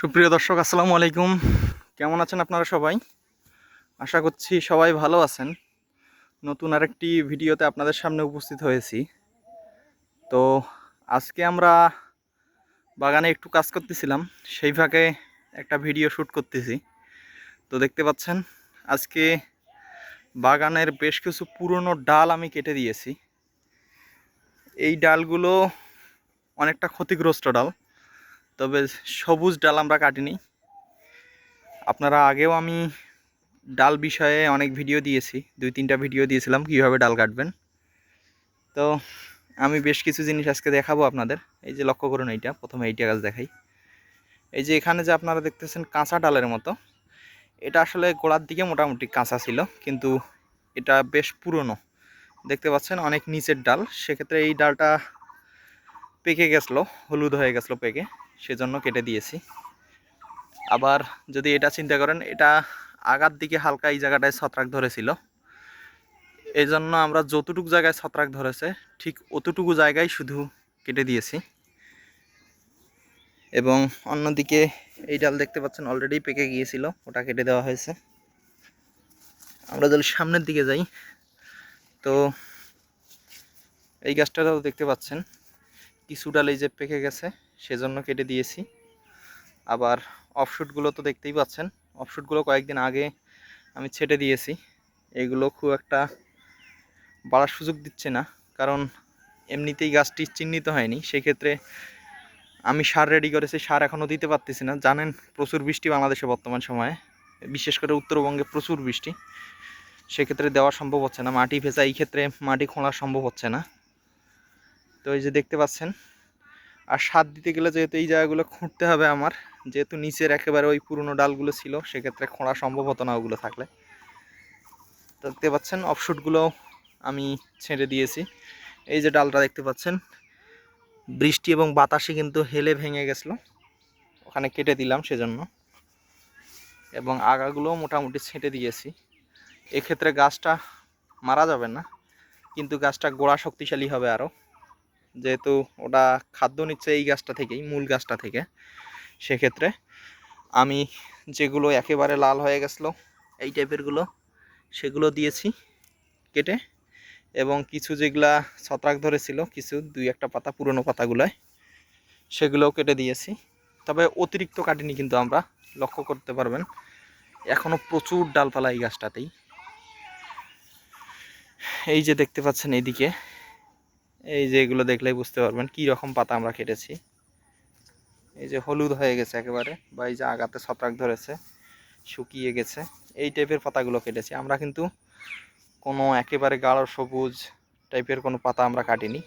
সুপ্রিয় দর্শক, আসসালামু আলাইকুম। কেমন আছেন আপনারা সবাই? আশা করছি সবাই ভালো আছেন। নতুন আরেকটি ভিডিওতে আপনাদের সামনে উপস্থিত হয়েছি। তো আজকে আমরা বাগানে একটু কাজ করতেছিলাম, সেই ফাঁকে একটা ভিডিও শ্যুট করতেছি। তো দেখতে পাচ্ছেন, আজকে বাগানের বেশ কিছু পুরনো ডাল আমি কেটে দিয়েছি। এই ডালগুলো অনেকটা ক্ষতিগ্রস্ত ডাল। তবে সবুজ ডাল আমরা কাটিনি। আপনারা আগেও আমি ডাল বিষয়ে অনেক ভিডিও দিয়েছি, দুই তিনটা ভিডিও দিয়েছিলাম কীভাবে ডাল কাটবেন। তো আমি বেশ কিছু জিনিস আজকে দেখাবো আপনাদের। এই যে লক্ষ্য করুন এইটা, প্রথমে এইটা গাছ দেখাই। এই যে এখানে যে আপনারা দেখতেছেন কাঁচা ডালের মতো, এটা আসলে গোড়ার দিকে মোটামুটি কাঁচা ছিল, কিন্তু এটা বেশ পুরনো। দেখতে পাচ্ছেন অনেক নিচের ডাল, সেক্ষেত্রে এই ডালটা পেকে গেছিল হলুদ হয়ে গেছিল পেকে। সেজন্য কেটে দিয়েছি। আবার যদি এটা চিন্তা করেন, এটা আগার দিকে হালকা এই জায়গাটায় ছত্রাক ধরেছিল। এই জন্য আমরা যতটুকু জায়গায় ছত্রাক ধরেছে, ঠিক অতটুকু জায়গায় শুধু কেটে দিয়েছি। এবং অন্যদিকে এই ডাল দেখতে পাচ্ছেন অলরেডি পেকে গিয়েছিল, ওটা কেটে দেওয়া হয়েছে। আমরা যদি সামনের দিকে যাই, তো এই গাছটাও দেখতে পাচ্ছেন কিছু ডাল যে পেকে গেছে, সেজন্য কেটে দিয়েছি। আবার অফশুটগুলো তো দেখতেই পাচ্ছেন অফশুটগুলো কয়েকদিন আগে আমি ছেটে দিয়েছি। এগুলো খুব একটা বাড়ার সুযোগ দিচ্ছে না, কারণ এমনিতেই গাছটি চিহ্নিত হয়নি। সেক্ষেত্রে আমি সার রেডি করেছি সার এখনও দিতে পারতেছি না। জানেন, প্রচুর বৃষ্টি বাংলাদেশে বর্তমান সময়ে, বিশেষ করে উত্তরবঙ্গে প্রচুর বৃষ্টি। সেক্ষেত্রে দেওয়া সম্ভব হচ্ছে না, মাটি ভেজা, এই ক্ষেত্রে মাটি খোঁড়া সম্ভব হচ্ছে না। তো এই যে দেখতে পাচ্ছেন, আর সার দিতে গেলে যেহেতু এই জায়গাগুলো খুঁড়তে হবে আমার, যেহেতু নিচের একেবারে ওই পুরনো ডালগুলো ছিল, সেক্ষেত্রে খোঁড়া সম্ভব হতো না ওগুলো থাকলে। তো দেখতে পাচ্ছেন অফশুটগুলো আমি ছেড়ে দিয়েছি। এই যে ডালটা দেখতে পাচ্ছেন, বৃষ্টি এবং বাতাসে কিন্তু হেলে ভেঙে গেছিল। ওখানে কেটে দিলাম সেজন্য। এবং আগাগুলোও মোটামুটি ছেঁটে দিয়েছি। এক্ষেত্রে গাছটা মারা যাবে না, কিন্তু গাছটা গোড়া শক্তিশালী হবে আরও যেহেতু ওটা খাদ্য নিচ্ছে এই গাছটা থেকেই, মূল গাছটা থেকে, সেক্ষেত্রে আমি যেগুলো একেবারে লাল হয়ে গেছিল, এই টাইপেরগুলো সেগুলো দিয়েছি কেটে এবং কিছু যেগুলা ছত্রাক ধরেছিল, কিছু দুই একটা পাতা, পুরনো পাতাগুলোয়, সেগুলোও কেটে দিয়েছি। তবে অতিরিক্ত কাটিনি কিন্তু আমরা, লক্ষ্য করতে পারবেন এখনও প্রচুর ডালপালা এই গাছটাতেই। এই যে দেখতে পাচ্ছেন এইদিকে এই যে এগুলো দেখলেই বুঝতে পারবেন কি রকম পাতা আমরা কেটেছি। এই যে হলুদ হয়ে গেছে একেবারে বা এই যে আগাতে ছত্রাক ধরেছে, শুকিয়ে গেছে, এই টাইপের পাতাগুলো কেটেছি। আমরা কিন্তু কোনো একেবারে গাঢ় সবুজ টাইপের কোনো পাতা আমরা কাটিনি।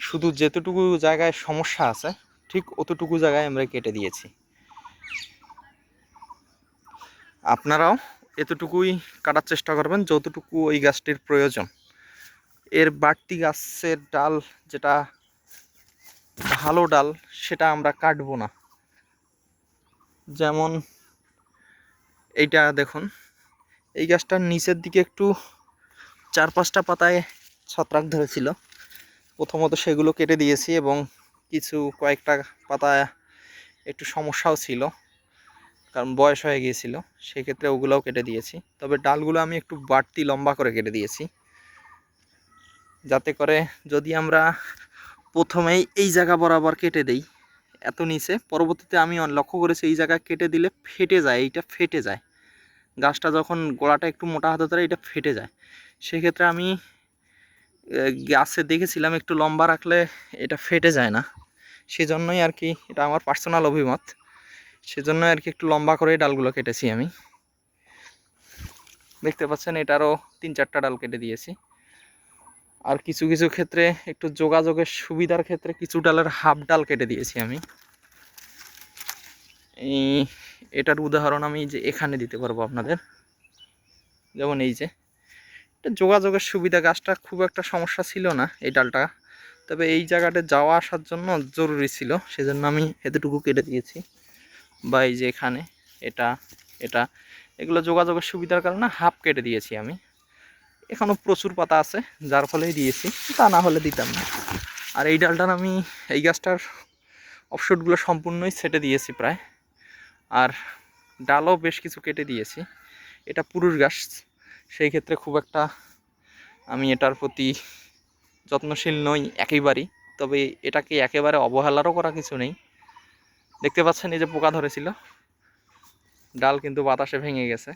শুধু যেতটুকু জায়গায় সমস্যা আছে, ঠিক অতটুকু জায়গায় আমরা কেটে দিয়েছি। আপনারাও এতটুকুই কাটার চেষ্টা করবেন, যতটুকু ওই গাছটির প্রয়োজন। এর বাড়তি গাছের ডাল যেটা ভালো ডাল, সেটা আমরা কাটবো না। যেমন এইটা দেখুন, এই গাছটার নিচের দিকে একটু চার পাঁচটা পাতায় ছত্রাক ধরেছিল। প্রথমত সেগুলো কেটে দিয়েছি এবং কিছু কয়েকটা পাতা একটু সমস্যাও ছিল, কারণ বয়স হয়ে গিয়েছিল, সেক্ষেত্রে ওগুলোও কেটে দিয়েছি। তবে ডালগুলো আমি একটু বাড়তি লম্বা করে কেটে দিয়েছি। যাতে করে যদি আমরা প্রথমেই এই জায়গা বরাবর কেটে দেই এত নিচে, পরবর্তীতে আমি লক্ষ্য করেছি এই জায়গা কেটে দিলে ফেটে যায়, এইটা ফেটে যায়। গাছটা যখন গোড়াটা একটু মোটা হতে ধরে এটা ফেটে যায়। সেক্ষেত্রে আমি গাছে দেখেছিলাম একটু লম্বা রাখলে এটা ফেটে যায় না। সেজন্যই আর কি, এটা আমার পার্সোনাল অভিমত। সেজন্য আর কি একটু লম্বা করে ডালগুলো কেটেছি আমি। দেখতে পাচ্ছেন, এটারও তিন চারটা ডাল কেটে দিয়েছি। আর কিছু কিছু ক্ষেত্রে একটু যোগাযোগের সুবিধার ক্ষেত্রে কিছু ডালের হাফ ডাল কেটে দিয়েছি আমি। এই এটার উদাহরণ আমি যে এখানে দিতে পারব আপনাদের। যেমন এই যে, এটা যোগাযোগের সুবিধা গাছটা খুব একটা সমস্যা ছিল না এই ডালটা। তবে এই জায়গাটা যাওয়া আসার জন্য জরুরি ছিল, সেজন্য আমি এতটুকু কেটে দিয়েছি। বা এই যে এখানে, এটা এটা, এগুলো যোগাযোগের সুবিধার কারণে হাফ কেটে দিয়েছি আমি। এখনও প্রচুর পাতা আছে, যার ফলেই দিয়েছি, তা না হলে দিতাম না। আর এই ডালটার আমি এই গাছটার অফশুটগুলো সম্পূর্ণই সেটে দিয়েছি প্রায়। আর ডালও বেশ কিছু কেটে দিয়েছি। এটা পুরুষ গাছ, সেই ক্ষেত্রে খুব একটা আমি এটার প্রতি যত্নশীল নই একেবারেই, তবে এটাকে একেবারে অবহেলারও করা কিছু নেই। দেখতে পাচ্ছেন এই যে পোকা ধরেছিল, ডাল কিন্তু বাতাসে ভেঙে গেছে।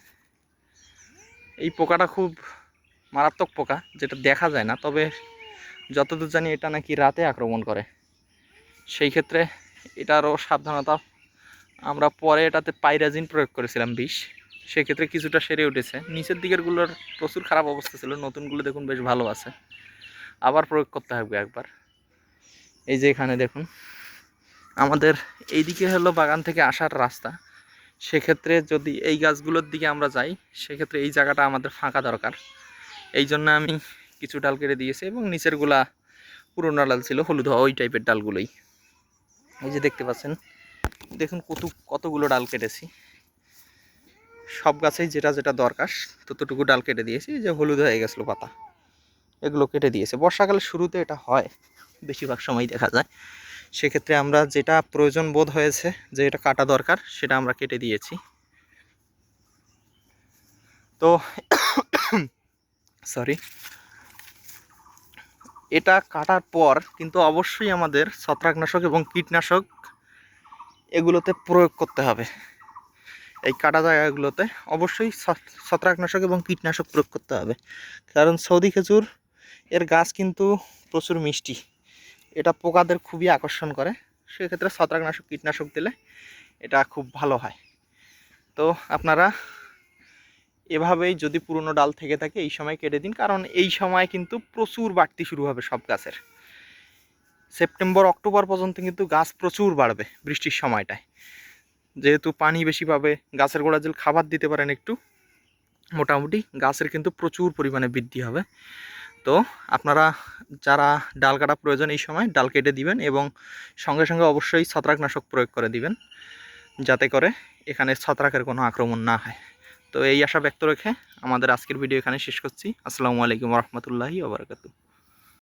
এই পোকাটা খুব মারাত্মক পোকা, যেটা দেখা যায় না। তবে যতদূর জানি এটা নাকি রাতে আক্রমণ করে। সেই ক্ষেত্রে এটারও সাবধানতা। আমরা পরে এটাতে পাইরাজিন প্রয়োগ করেছিলাম বিষ। সেক্ষেত্রে কিছুটা সেরে উঠেছে। নিচের দিকেরগুলোর প্রচুর খারাপ অবস্থা ছিল। নতুনগুলো দেখুন বেশ ভালো আছে। আবার প্রয়োগ করতে হবে একবার। এই যে এখানে দেখুন। আমাদের এইদিকে হলো বাগান থেকে আসার রাস্তা। সেক্ষেত্রে যদি এই গাছগুলোর দিকে আমরা যাই, সেক্ষেত্রে এই জায়গাটা আমাদের ফাঁকা দরকার। এই জন্য আমি কিছু ডাল কেটে দিয়েছি এবং নিচেরগুলা পুরোনো ডাল ছিল, হলুদ হওয়া ওই টাইপের ডালগুলোই। এই যে দেখতে পাচ্ছেন, দেখুন কত, কতগুলো ডাল কেটেছি। সব গাছেই যেটা যেটা দরকার, ততটুকু ডাল কেটে দিয়েছি যে হলুদ হয়ে গেছিল পাতা, এগুলো কেটে দিয়েছে। বর্ষাকালের শুরুতে এটা হয়, বেশিরভাগ সময় দেখা যায়। সেক্ষেত্রে আমরা যেটা প্রয়োজন বোধ হয়েছে, যে এটা কাটা দরকার, সেটা আমরা কেটে দিয়েছি। তো সরি এটা কাটার পর কিন্তু অবশ্যই আমাদের ছত্রাকনাশক এবং কীটনাশক এগুলোতে প্রয়োগ করতে হবে। এই কাটা জায়গাগুলোতে অবশ্যই ছত্রাকনাশক এবং কীটনাশক প্রয়োগ করতে হবে। কারণ সৌদি খেজুর এর গাছ কিন্তু প্রচুর মিষ্টি। এটা পোকাদের খুবই আকর্ষণ করে। সেক্ষেত্রে ছত্রাকনাশক, কীটনাশক দিলে এটা খুব ভালো হয়। তো আপনারা এভাবেই যদি পুরনো ডাল থেকে থাকে, এই সময় কেটে দিন। কারণ এই সময় কিন্তু প্রচুর বাড়তি শুরু হবে সব গাছের। সেপ্টেম্বর, অক্টোবর পর্যন্ত কিন্তু গাছ প্রচুর বাড়বে বৃষ্টির সময়টায়। যেহেতু পানি বেশি পাবে, গাছের গোড়া জল খাবার দিতে পারেন একটু, মোটামুটি গাছের কিন্তু প্রচুর পরিমাণে বৃদ্ধি হবে। তো আপনারা যারা ডাল কাটা প্রয়োজন এই সময়, ডাল কেটে দিবেন এবং সঙ্গে সঙ্গে অবশ্যই ছত্রাকনাশক প্রয়োগ করে দিবেন। যাতে করে এখানে ছত্রাকের কোনো আক্রমণ না হয়। তো এই আশা ব্যক্ত রেখে আমাদের আজকের ভিডিও এখানে শেষ করছি। আসসালামু আলাইকুম রহমতুল্লাহি ওবরাকাতু